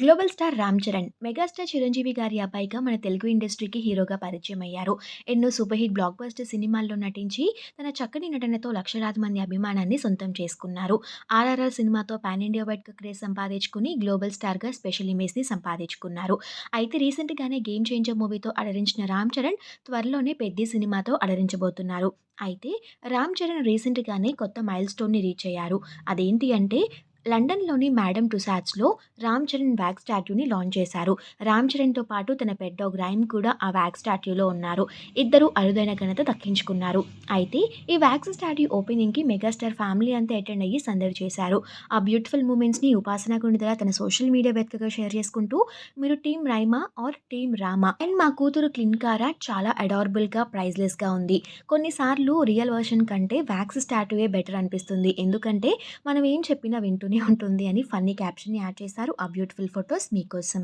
Global star Ram Charan megastar Chiranjeevi గారి అబ్బాయిగా మన తెలుగు ఇండస్ట్రీకి హీరోగా పరిచయం అయ్యారు. ఎన్నో సూపర్ హిట్ బ్లాక్ బస్టర్ సినిమాల్లో నటించి తన చక్కని నటనతో లక్షలాది మంది అభిమానాన్ని సొంతం చేసుకున్నారు. ఆర్ఆర్ఆర్ సినిమాతో పాన్ ఇండియా వైడ్ క్రేజ్ సంపాదించుకుని గ్లోబల్ స్టార్గా స్పెషల్ ఇమేజ్ని సంపాదించుకున్నారు. అయితే రీసెంట్గానే గేమ్ చేంజర్ మూవీతో అలరించిన రామ్ చరణ్ త్వరలోనే పెద్ద సినిమాతో అలరించబోతున్నారు. అయితే రామ్ చరణ్ రీసెంట్గానే కొత్త మైల్ స్టోన్ని రీచ్ అయ్యారు. అదేంటి అంటే లండన్లోని మేడమ్ టుసాట్స్లో రామ్ చరణ్ వ్యాక్ స్టాట్యూని లాంచ్ చేశారు. రామ్ చరణ్తో పాటు తన పెద్ద రైమ్ కూడా ఆ వ్యాక్ స్టాట్యూలో ఉన్నారు. ఇద్దరు అరుదైన ఘనత దక్కించుకున్నారు. అయితే ఈ వ్యాక్స్ స్టాట్యూ ఓపెనింగ్కి మెగాస్టార్ ఫ్యామిలీ అంతా అటెండ్ అయ్యి సందడి చేశారు. ఆ బ్యూటిఫుల్ మూమెంట్స్ని ఉపాసన గుండిదల తన సోషల్ మీడియా వేదికగా షేర్ చేసుకుంటూ మీరు team Raima or team Rama? And మా కూతురు క్లిన్కారా చాలా అడారబుల్గా ప్రైజ్లెస్గా ఉంది. కొన్నిసార్లు రియల్ వర్షన్ కంటే వ్యాక్స్ స్టాట్యూయే బెటర్ అనిపిస్తుంది. ఎందుకంటే మనం ఏం చెప్పినా వింటూనే ఉంటుంది అని ఫన్నీ క్యాప్షన్ యాడ్ చేశారు. ఆ బ్యూటిఫుల్ ఫొటోస్ మీకోసం.